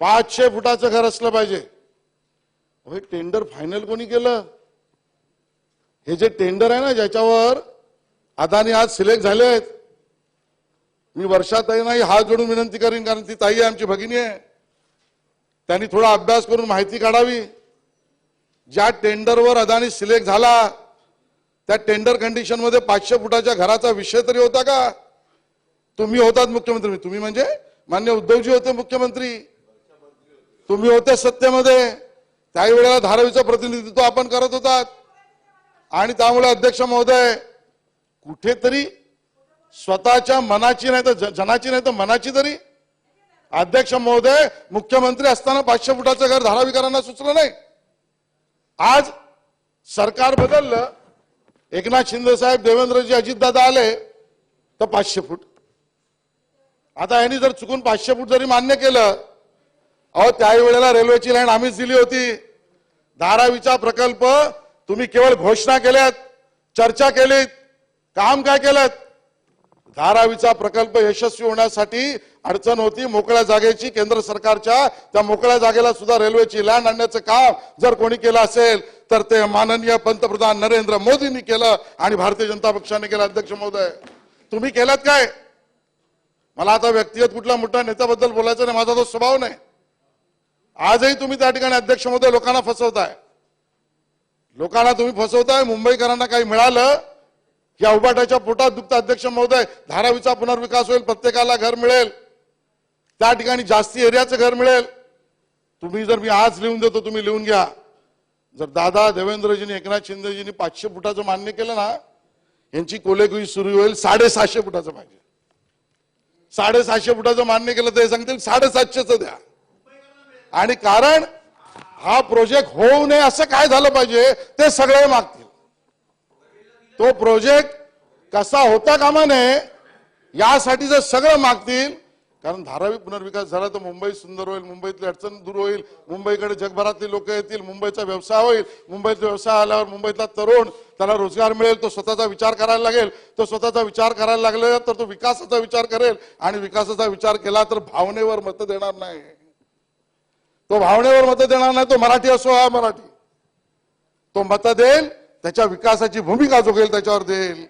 पाचशे फुटाचं घर असलं पाहिजे. अहो, हे टेंडर फायनल कोणी केलं? हे जे टेंडर आहे ना ज्याच्यावर अदानी आज सिलेक्ट झाले आहेत मी वर्षाताई नाही हात जोडून विनंती करीन कारण ती ताई आहे आमची भगिनी आहे. त्यांनी थोडा अभ्यास करून माहिती काढावी. ज्या टेंडरवर अदानी सिलेक्ट झाला त्या टेंडर कंडिशनमध्ये पाचशे फुटाच्या घराचा विषय तरी होता का? तुम्ही होतात मुख्यमंत्री. तुम्ही म्हणजे मान्य उद्धवजी होते मुख्यमंत्री. तुम्ही होते सत्तेमध्ये. त्याही वेळेला धारावीचं प्रतिनिधित्व आपण करत होतात. आणि त्यामुळे अध्यक्ष महोदय कुठेतरी स्वतःच्या मनाची नाही तर ज- जनाची नाही तर मनाची तरी अध्यक्ष महोदय मुख्यमंत्री असताना पाचशे फुटाचं घर धारावीकरांना सुचलं नाही. आज सरकार बदललं. एकनाथ शिंदे साहेब देवेंद्रजी अजितदादा आले तर पाचशे फूट. आता यांनी जर चुकून पाचशे फूट जरी मान्य केलं अहो त्याही वेळेला रेल्वेची लाईन आम्हीच दिली होती. धारावीचा प्रकल्प तुम्ही केवळ घोषणा केल्यात चर्चा केलीत काम काय केलं धारावीचा प्रकल्प यशस्वी होण्यासाठी अडचण होती मोकळ्या जागेची केंद्र सरकारच्या त्या मोकळ्या जागेला सुद्धा रेल्वेची लँड आणण्याचं काम जर कोणी केलं असेल तर ते माननीय पंतप्रधान नरेंद्र मोदींनी केलं आणि भारतीय जनता पक्षाने केलं. अध्यक्ष महोदय तुम्ही केलात काय? मला आता व्यक्तिगत कुठल्या मोठ्या नेत्याबद्दल बोलायचं नाही माझा तो स्वभाव नाही. आजही तुम्ही त्या ठिकाणी अध्यक्ष महोदय लोकांना फसवताय. लोकांना तुम्ही फसवताय मुंबईकरांना काही मिळालं या उभाट्याच्या पोटात दुखता अध्यक्ष महोदय धारावीचा पुनर्विकास होईल प्रत्येकाला घर मिळेल त्या ठिकाणी जास्ती एरियाचं घर मिळेल. तुम्ही जर मी आज लिहून देतो तुम्ही लिहून घ्या. जर दादा देवेंद्रजींनी एकनाथ शिंदेजींनी पाचशे फुटाचं मान्य केलं ना यांची कोलेकुई सुरू होईल साडेसहाशे फुटाचं पाहिजे. साडेसहाशे फुटाचं मान्य केलं तर हे सांगतील साडेसातशेचं द्या. आणि कारण हा प्रोजेक्ट होऊ नये असं काय झालं पाहिजे ते सगळे मागतील. तो प्रोजेक्ट कसा होता कामा नये यासाठी जर सगळं मागतील कारण धारावी पुनर्विकास झाला तर मुंबई सुंदर होईल मुंबईतली अडचण दूर होईल मुंबईकडे जगभरातली लोक येतील मुंबईचा व्यवसाय होईल मुंबईचा व्यवसाय आल्यावर मुंबईतला तरुण त्याला रोजगार मिळेल तो स्वतःचा विचार करायला लागेल. तो स्वतःचा विचार करायला लागला तर तो विकासाचा विचार करेल. आणि विकासाचा विचार केला तर भावनेवर मत देणार नाही. तो भावनेवर मत देणार नाही तो मराठी असो हा मराठी. तो मत देईल त्याच्या विकासाची भूमिका जो घेईल त्याच्यावर देईल.